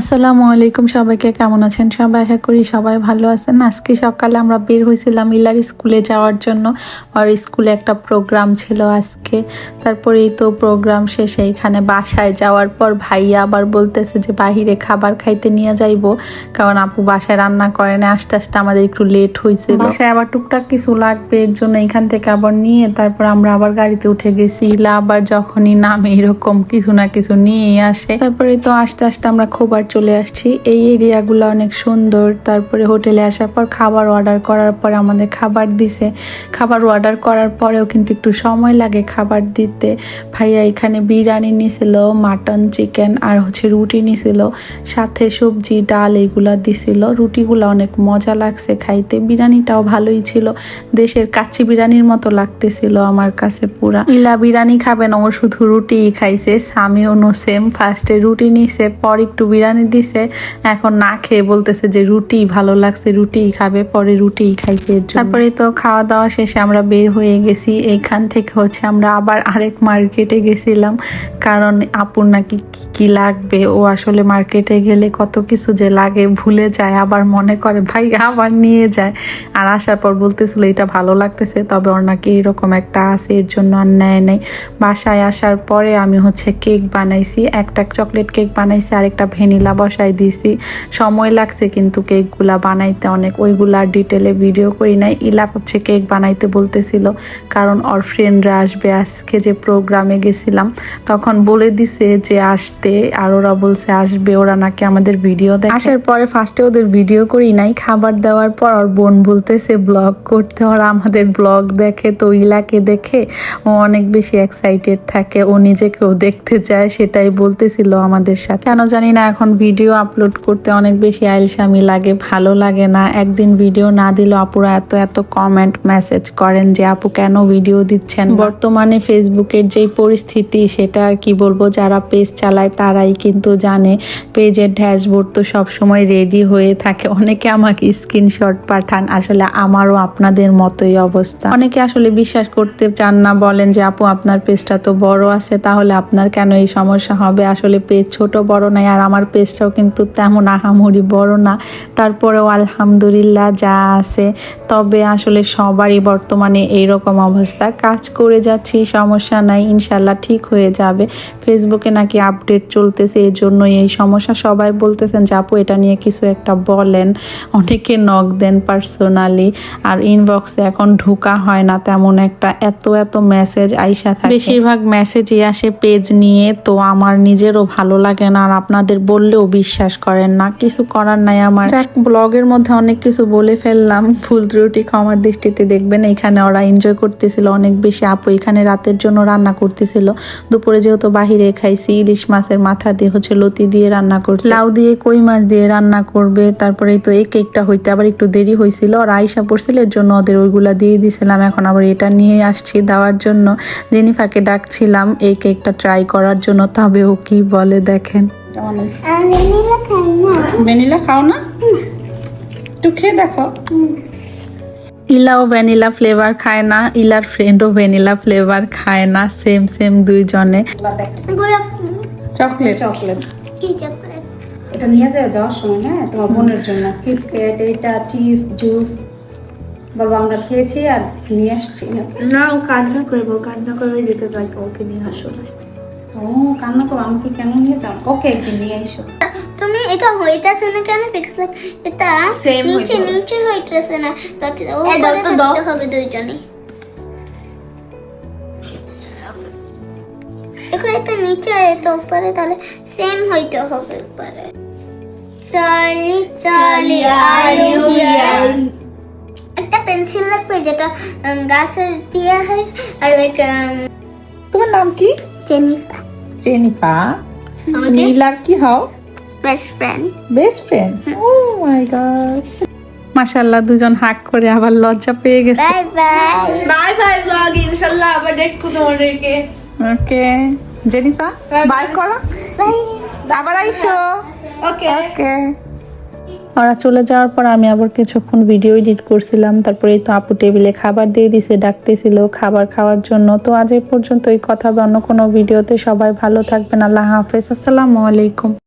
আসসালামু আলাইকুম সবাইকে, কেমন আছেন সবাই? আশা করি সবাই ভালো আছেন। আজকে সকালে আমরা বের হয়েছিলাম ইলার স্কুলে যাওয়ার জন্য। আর স্কুলে একটা প্রোগ্রাম ছিল আজকে। তারপরে এই তো প্রোগ্রাম শেষে এখানে বাসায় যাওয়ার পর ভাইয়া আবার বলতেছে যে বাহিরে খাবার খাইতে নিয়ে যাইবো। কারণ আপু বাসায় রান্না করে না, আস্তে আস্তে আমাদের একটু লেট হয়েছে বাসায় আবার টুকটাক কিছু লাগবে, এর জন্য এখান থেকে আবার নিয়ে তারপর আমরা আবার গাড়িতে উঠে গেছি। ইলা আবার যখনই নামে এরকম কিছু না কিছু নিয়েই আসে। তারপরে তো আস্তে আস্তে আমরা খোবার চলে আসছি। এই এরিয়াগুলো অনেক সুন্দর। তারপরে হোটেলে আসার পর খাবার অর্ডার করার পর আমাদের খাবার দিছে। খাবার অর্ডার করার পরেও কিন্তু একটু সময় লাগে খাবার দিতে। ভাইয়া এখানে বিরিয়ানি নিছিল মাটন চিকেন আর হচ্ছে রুটি নিছিল, সাথে সবজি, ডাল এগুলা দিছিল। রুটিগুলো অনেক মজা লাগছে খাইতে। বিরিয়ানিটাও ভালোই ছিল। দেশের কাচ্চি বিরিয়ানির মতো লাগতেছিল আমার কাছে পুরা। ইলা বিরিয়ানি খাবে না, ও শুধু রুটিই খাইছে। স্বামীও নো সেম ফার্স্টে রুটি নিছে, পর একটু বিরিয়ানি দিছে, এখন না খেয়ে বলতেছে যে রুটি ভালো লাগছে রুটিই খাবে, পরে রুটি খাইছে তারপরে তো খাওয়া দাওয়া শেষে আমরা বের হয়ে গেছি, এইখান থেকে হচ্ছে আমরা আবার আরেক মার্কেটে গেছিলাম, কারণ আপুর নাকি কি লাগবে, ও আসলে মার্কেটে গেলে কত কিছু যে লাগে, ভুলে যায়, আবার মনে করে, ভাই, আবার নিয়ে যায়। আর আসার পর বলতেছিল, এটা ভালো লাগতেছে, তবে ওর নাকি এরকম একটা আছে, এর জন্য আর নেয় নেই। বাসায় আসার পরে আমি হচ্ছে কেক বানাইছি, একটা চকলেট কেক বানাইছি আর একটা ভ্যানিলা বসাই দিছি। সময় লাগছে কিন্তু কেকগুলা বানাইতে অনেক। ওইগুলা ডিটেলে ভিডিও করি নাই। ইলা হচ্ছে কেক বানাইতে বলতেছিল কারণ ওর ফ্রেন্ডরা আসবে আজকে যে প্রোগ্রামে গেছিলাম। তখন বলে দিছে যে আসতে আর ওরা বলছে আসবে ওরা নাকি আমাদের ভিডিও দেয় আসার পরে ফার্স্টে ওদের ভিডিও করি নাই। খাবার দেওয়ার পর ওর বোন বলতেছে ব্লগ করতে ওরা আমাদের ব্লগ দেখে তো ইলাকে দেখে ও অনেক বেশি এক্সাইটেড থাকে। ও নিজেকেও দেখতে চায়। সেটাই বলতেছিল আমাদের সাথে। কেন জানি না এখন ভিডিও আপলোড করতে অনেক বেশি আইলসামি লাগে, ভালো লাগে না। একদিন ভিডিও না দিলেও আপুরা এত এত কমেন্ট মেসেজ করেন যে আপু কেন ভিডিও দিচ্ছেন বর্তমানে ফেসবুকের যেই পরিস্থিতি, সেটা আর কি বলব, যারা পেজ চালায় তারাই কিন্তু জানে। পেজের ড্যাশবোর্ড তো সবসময় রেডি হয়ে থাকে। অনেকে আমাকে স্ক্রিনশট পাঠান, আসলে আমারও আপনাদের মতোই অবস্থা। অনেকে আসলে বিশ্বাস করতে চান না, বলেন যে, আপু, আপনার পেজটা তো বড় আছে, তাহলে আপনার কেন এই সমস্যা হবে? আসলে পেজ ছোট, বড় নাই, আর আমার পেজটাও কিন্তু তেমন আহামরি বড় না। তারপরেও আলহামদুলিল্লাহ যা আছে, তবে আসলে সবারই বর্তমানে এইরকম অবস্থা। কাজ করে যাচ্ছি, সমস্যা নাই, ইনশাল্লাহ ঠিক হয়ে যাবে। ফেসবুকে নাকি আপডেট চলতেছে এই জন্যই এই সমস্যা। সবাই বলতেছেন যে, আপু, এটা নিয়ে কিছু একটা বলেন। অনেকে নক দেন পার্সোনালি আর ইনবক্সে এখন ঢোকা হয় না, তেমন একটা এত এত মেসেজ আইসা থাকে। বেশিরভাগ মেসেজই আসে পেজ নিয়ে, তো আমার নিজেরও ভালো লাগে না। আর আপনাদের বললেও বিশ্বাস করেন না কিছু করার নাই আমার। যাক ব্লগের মধ্যে অনেক কিছু বলে ফেললাম ফুল ত্রুটি ক্ষমার দৃষ্টিতে দেখবেন এখানে ওরা এনজয় করতেছিল অনেক বেশি আপু এখানে রাতের জন্য রান্না করতেছিল। দুপুরে যেহেতু বাহিরে খাইছি ইলিশ মাছের মাথা দিয়ে হচ্ছে লতি দিয়ে রান্না করছে। লাউ দিয়ে কই মাছ দিয়ে রান্না করবে তারপরে তো এই কেকটা হইতে আবার একটু দেরি হয়েছিল আর আয়সা পড়ছিল এর জন্য ওদের ওইগুলা দিয়ে দিছিলাম এখন আবার এটা নিয়ে আসছি দেওয়ার জন্য। জেনিফাকে ডাকছিলাম এই কেকটা ট্রাই করার জন্য তবে ও কি বলে দেখেন। ভ্যানিলা খাও না? একটু খেয়ে দেখো। ইলাও ভ্যানিলা ফ্লেভার খায় না ইলার ফ্রেন্ডও ভ্যানিলা ফ্লেভার খায় না সেম সেম দুইজনে। চকলেট। চকলেট। এটা নিয়ে যাও যাওয়ার সময় না তোমার বোনের জন্য। কিটক্যাট এটা চিপস জুস বলব আমরা খেয়েছি আর নিয়ে আসছি। না ও কান্না করব কান্না করে যেতে পারব ওকে নিয়ে আসো। না ও কান্না করো আমাকে কেন নিয়ে যাও ওকে একদিন নিয়ে এসো। তুমি এটা হইতাছে না কেন? পিক্সেল এটা নিচে নিচে হইতাছে না। তাতে ও এই দাও করে তো দাও। হবে দুইজনে। দেখো এটা নিচে এটা উপরে তাহলে সেম হইতে হবে উপরে। Charlie Charlie are you here একটা পেন্সিল লাগবে যেটা গাছের দিয়ে আর লাইক তোমার নাম কি? জেনিফা জেনিফা নীলার কি হও? Best friend best friend oh my god মাশাআল্লাহ দুজন হাক করে আবার লজ্জা পেয়ে গেছে। Bye bye bye bye blog ইনশাল্লাহ আবার দেখব তোমাদেরকে ওকে জেনিফা বাই করো। বাই আবার আইসো। ওকে ওকে ওরা চলে যাওয়ার পর আমি আবার কিছুক্ষণ ভিডিও এডিট করছিলাম। তারপরে তো আপু টেবিলে খাবার দিয়ে দিছে, ডাকতেছিল খাবার খাওয়ার জন্য। তো আজ এই পর্যন্ত এই কথা বা অন্য কোনো ভিডিওতে সবাই ভালো থাকবেন, আল্লাহ হাফেজ। আসসালামু আলাইকুম।